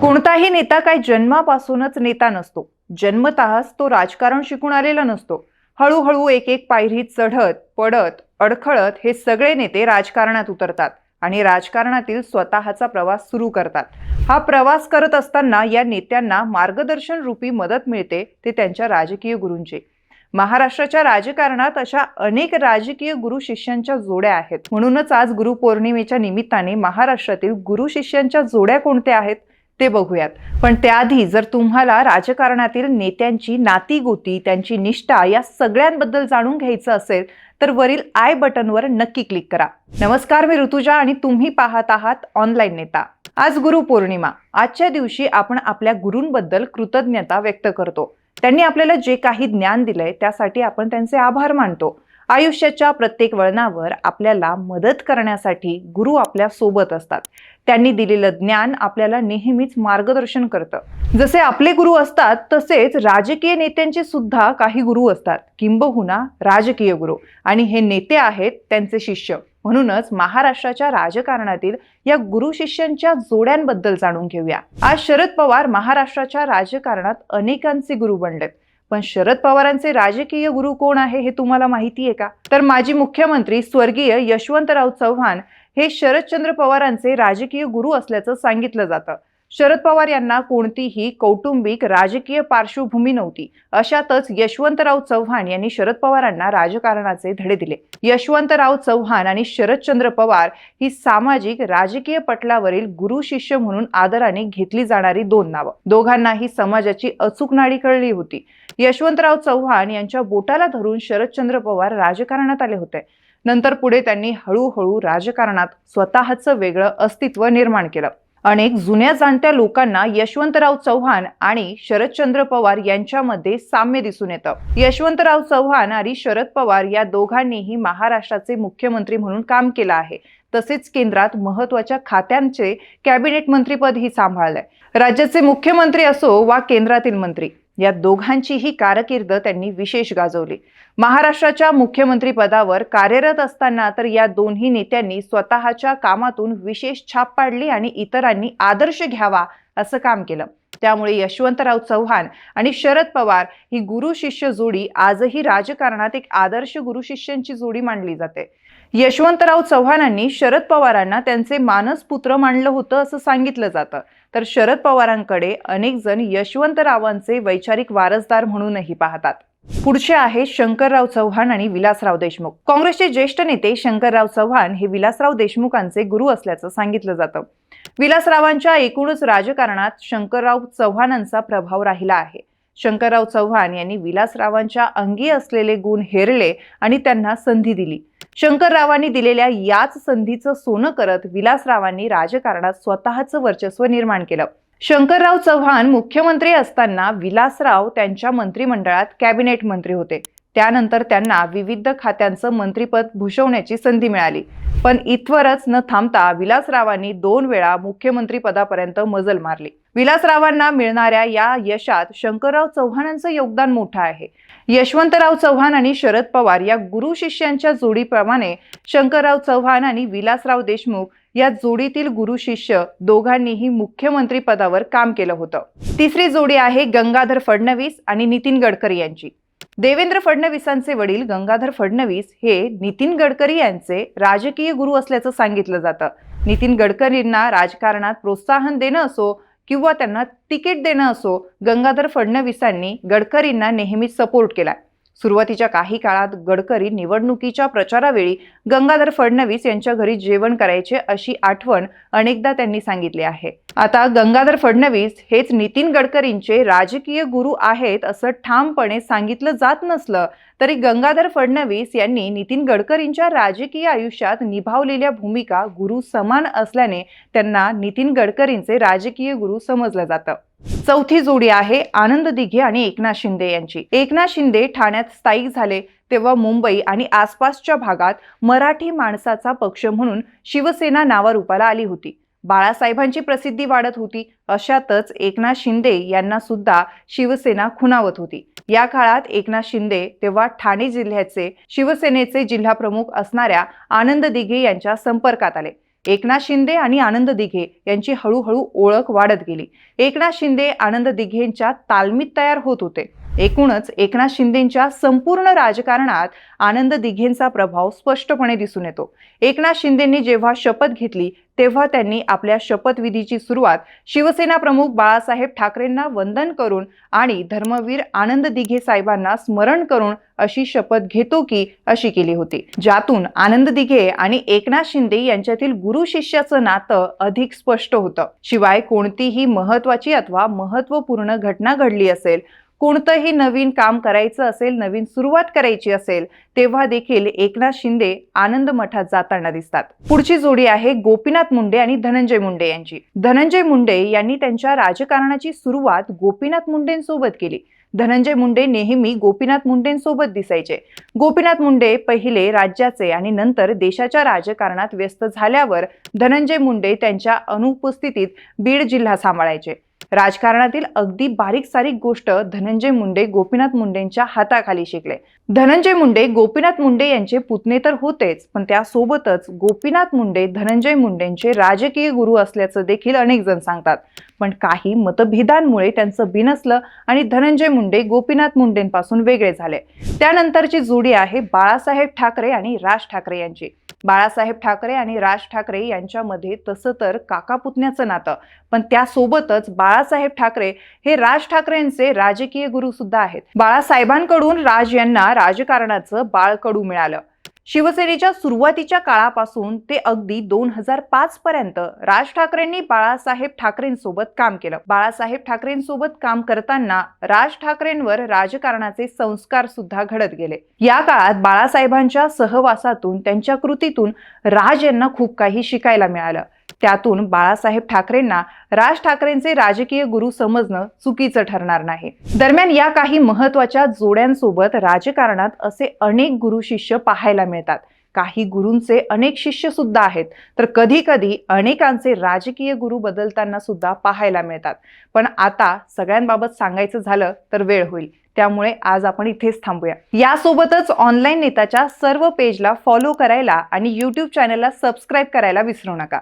कोणताही नेता काय जन्मापासूनच नेता नसतो. जन्मतःच तो राजकारण शिकून आलेला नसतो. हळूहळू एक एक पायरी चढत पडत अडखळत हे सगळे नेते राजकारणात उतरतात आणि राजकारणातील स्वतःचा प्रवास सुरू करतात. हा प्रवास करत असताना या नेत्यांना मार्गदर्शन रूपी मदत मिळते ते त्यांच्या राजकीय गुरूंची. महाराष्ट्राच्या राजकारणात अशा अनेक राजकीय गुरु शिष्यांच्या जोड्या आहेत. म्हणूनच आज गुरुपौर्णिमेच्या निमित्ताने महाराष्ट्रातील गुरु शिष्यांच्या जोड्या कोणत्या आहेत? ते बघूयात. पण त्याआधी जर तुम्हाला राजकारणातील नेत्यांची नाती गोती त्यांची निष्ठा या सगळ्यांबद्दल जाणून घ्यायचं असेल तर वरील आय बटनवर नक्की क्लिक करा. नमस्कार मी ऋतुजा आणि तुम्ही पाहत आहात ऑनलाईन नेता. आज गुरुपौर्णिमा आजच्या दिवशी आपण आपल्या गुरूंबद्दल कृतज्ञता व्यक्त करतो. त्यांनी आपल्याला जे काही ज्ञान दिलंय त्यासाठी आपण त्यांचे आभार मानतो. आयुष्याच्या प्रत्येक वळणावर आपल्याला मदत करण्यासाठी गुरु आपल्यासोबत असतात. त्यांनी दिलेलं ज्ञान आपल्याला नेहमीच मार्गदर्शन करतं. जसे आपले गुरु असतात तसेच राजकीय नेत्यांचे सुद्धा काही गुरु असतात. किंबहुना राजकीय गुरु. आणि हे नेते आहेत त्यांचे शिष्य. म्हणूनच महाराष्ट्राच्या राजकारणातील या गुरु शिष्यांच्या जोड्यांबद्दल जाणून घेऊया. आज शरद पवार महाराष्ट्राच्या राजकारणात अनेकांचे गुरु बनलेत. पण शरद पवारांचे राजकीय गुरु कोण आहे हे तुम्हाला माहिती आहे का? तर माजी मुख्यमंत्री स्वर्गीय यशवंतराव चव्हाण हे शरदचंद्र पवारांचे राजकीय गुरु असल्याचं सांगितलं जातं. शरद पवार यांना कोणतीही कौटुंबिक राजकीय पार्श्वभूमी नव्हती. अशातच यशवंतराव चव्हाण यांनी शरद पवारांना राजकारणाचे धडे दिले. यशवंतराव चव्हाण आणि शरदचंद्र पवार ही सामाजिक राजकीय पटलावरील गुरु शिष्य म्हणून आदराने घेतली जाणारी दोन नावं. दोघांनाही समाजाची अचूक नाडी कळली होती. यशवंतराव चव्हाण यांच्या बोटाला धरून शरदचंद्र पवार राजकारणात आले होते. नंतर पुढे त्यांनी हळूहळू राजकारणात स्वतःचं वेगळं अस्तित्व निर्माण केलं. अनेक जुन्या जाणत्या लोकांना यशवंतराव चव्हाण आणि शरदचंद्र पवार यांच्यामध्ये साम्य दिसून येतं. यशवंतराव चव्हाण आणि शरद पवार या दोघांनीही महाराष्ट्राचे मुख्यमंत्री म्हणून काम केलं आहे. तसेच केंद्रात महत्त्वाच्या खात्यांचे कॅबिनेट मंत्रीपदही सांभाळलंय. राज्याचे मुख्यमंत्री असो वा केंद्रातील मंत्री या दोघांचीही कारकीर्द त्यांनी विशेष गाजवली. महाराष्ट्राच्या मुख्यमंत्री पदावर कार्यरत असताना तर या दोन्ही नेत्यांनी स्वतःच्या कामातून विशेष छाप पाडली आणि इतरांनी आदर्श घ्यावा असं काम केलं. त्यामुळे यशवंतराव चव्हाण आणि शरद पवार ही गुरु शिष्य जोडी आजही राजकारणात एक आदर्श गुरु शिष्यांची जोडी मानली जाते. यशवंतराव चव्हाणांनी शरद पवारांना त्यांचे मानस पुत्र मानलं होतं असं सांगितलं जातं. तर शरद पवारांकडे अनेक जण यशवंतरावांचे वैचारिक वारसदार म्हणूनही पाहतात. पुढचे आहे शंकरराव चव्हाण आणि विलासराव देशमुख. काँग्रेसचे ज्येष्ठ नेते शंकरराव चव्हाण हे विलासराव देशमुखांचे गुरु असल्याचं सांगितलं जातं. विलासरावांच्या एकूणच राजकारणात शंकरराव चव्हाणांचा प्रभाव राहिला आहे. शंकरराव चव्हाण यांनी विलासरावांच्या अंगी असलेले गुण हेरले आणि त्यांना संधी दिली. शंकररावांनी दिलेल्या याच संधीचं सोनं करत विलासरावांनी राजकारणात स्वतःचं वर्चस्व निर्माण केलं. शंकरराव चव्हाण मुख्यमंत्री असताना विलासराव त्यांच्या मंत्रिमंडळात कॅबिनेट मंत्री होते. त्यानंतर त्यांना विविध खात्यांचं मंत्रीपद भूषवण्याची संधी मिळाली. पण इथवरच न थांबता विलासरावांनी दोन वेळा मुख्यमंत्री पदापर्यंत मजल मारली. विलासरावांना मिळणाऱ्या या यशात शंकरराव चव्हाणांचं योगदान मोठं आहे. यशवंतराव चव्हाण आणि शरद पवार या गुरु शिष्यांच्या जोडीप्रमाणे शंकरराव चव्हाण आणि विलासराव देशमुख या जोडीतील गुरु शिष्य दोघांनीही मुख्यमंत्री पदावर काम केलं होतं. तिसरी जोडी आहे गंगाधर फडणवीस आणि नितीन गडकरी यांची. देवेंद्र फडणवीसांचे वडील गंगाधर फडणवीस हे नितीन गडकरी यांचे राजकीय गुरु असल्याचं सांगितलं जातं. नितीन गडकरींना राजकारणात प्रोत्साहन देणं असो किंवा त्यांना तिकीट देणं असो गंगाधर फडणवीसांनी गडकरींना नेहमी सपोर्ट केलाय. सुरुवातीच्या काही काळात गडकरी निवडणुकीच्या प्रचारावेळी गंगाधर फडणवीस यांच्या घरी जेवण करायचे अशी आठवण अनेकदा त्यांनी सांगितली आहे. आता गंगाधर फडणवीस हेच नितीन गडकरींचे राजकीय गुरु आहेत असं ठामपणे सांगितलं जात नसलं तरी गंगाधर फडणवीस यांनी नितीन गडकरींच्या राजकीय आयुष्यात निभावलेल्या भूमिका गुरु समान असल्याने त्यांना नितीन गडकरींचे राजकीय गुरु समजलं जातं. चौथी जोडी आहे आनंद दिघे आणि एकनाथ शिंदे यांची. एकनाथ शिंदे ठाण्यात स्थायिक झाले तेव्हा मुंबई आणि आसपासच्या भागात मराठी माणसाचा पक्ष म्हणून शिवसेना नावारूपाला आली होती. बाळासाहेबांची प्रसिद्धी वाढत होती अशातच एकनाथ शिंदे यांना सुद्धा शिवसेना खुणावत होती. या काळात एकनाथ शिंदे तेव्हा ठाणे जिल्ह्याचे शिवसेनेचे जिल्हाप्रमुख असणाऱ्या आनंद दिघे यांच्या संपर्कात आले. एकनाथ शिंदे आणि आनंद दिघे यांची हळूहळू ओळख वाढत गेली. एकनाथ शिंदे आनंद दिघेंच्या तालमीत तयार होत होते. एकूणच एकनाथ शिंदेंच्या संपूर्ण राजकारणात आनंद दिघेंचा प्रभाव स्पष्टपणे दिसून येतो. एकनाथ शिंदेंनी जेव्हा शपथ घेतली तेव्हा त्यांनी आपल्या शपथविधीची सुरुवात शिवसेना प्रमुख बाळासाहेब ठाकरेंना वंदन करून आणि धर्मवीर आनंद दिघे साहेबांना स्मरण करून अशी शपथ घेतो की अशी केली होती. ज्यातून आनंद दिघे आणि एकनाथ शिंदे यांच्यातील गुरु शिष्याचं नातं अधिक स्पष्ट होतं. शिवाय कोणतीही महत्वाची अथवा महत्त्वपूर्ण घटना घडली असेल कोणतंही नवीन काम करायचं असेल नवीन सुरुवात करायची असेल तेव्हा देखील एकनाथ शिंदे आनंद मठात जाताना दिसतात. पुढची जोडी आहे गोपीनाथ मुंडे आणि धनंजय मुंडे यांची. धनंजय मुंडे यांनी त्यांच्या राजकारणाची सुरुवात गोपीनाथ मुंडेंसोबत केली. धनंजय मुंडे नेहमी गोपीनाथ मुंडेंसोबत दिसायचे. गोपीनाथ मुंडे पहिले राज्याचे आणि नंतर देशाच्या राजकारणात व्यस्त झाल्यावर धनंजय मुंडे त्यांच्या अनुपस्थितीत बीड जिल्हा सांभाळायचे. राजकारणातील अगदी बारीक सारीक गोष्ट धनंजय मुंडे गोपीनाथ मुंडेंच्या हाताखाली शिकले. धनंजय मुंडे गोपीनाथ मुंडे यांचे पुतणे तर होतेच पण त्यासोबतच गोपीनाथ मुंडे धनंजय मुंडेंचे राजकीय गुरु असल्याचं देखील अनेक जण सांगतात. पण काही मतभेदांमुळे त्यांचं बिनसलं आणि धनंजय मुंडे गोपीनाथ मुंडेंपासून वेगळे झाले. त्यानंतरची जोडी आहे बाळासाहेब ठाकरे आणि राज ठाकरे यांची. बाळासाहेब ठाकरे आणि राज ठाकरे यांच्यामध्ये तसं तर काका पुतण्याचं नातं. पण त्यासोबतच बाळासाहेब ठाकरे हे राज ठाकरेंचे राजकीय गुरु सुद्धा आहेत. बाळासाहेबांकडून राज यांना राजकारणाचं बाळकडू मिळालं. शिवसेनेच्या सुरुवातीच्या काळापासून ते अगदी दोन हजार पाच पर्यंत राज ठाकरेंनी बाळासाहेब ठाकरेंसोबत काम केलं. बाळासाहेब ठाकरेंसोबत काम करताना राज ठाकरेंवर राजकारणाचे संस्कार सुद्धा घडत गेले. या काळात बाळासाहेबांच्या सहवासातून त्यांच्या कृतीतून राज यांना खूप काही शिकायला मिळालं. त्यातून बाळासाहेब ठाकरेंना राज ठाकरेंचे राजकीय गुरु समजणं चुकीचं ठरणार नाही. दरम्यान या काही महत्त्वाच्या जोड्यांसोबत राजकारणात असे अनेक गुरु शिष्य पाहायला मिळतात. काही गुरूंचे अनेक शिष्य सुद्धा आहेत. तर कधी कधी अनेकांचे राजकीय गुरु बदलताना सुद्धा पाहायला मिळतात. पण आता सगळ्यांबाबत सांगायचं झालं तर वेळ होईल. त्यामुळे आज आपण इथेच थांबूया. यासोबतच ऑनलाईन नेताच्या सर्व पेजला फॉलो करायला आणि यूट्यूब चॅनलला सबस्क्राईब करायला विसरू नका.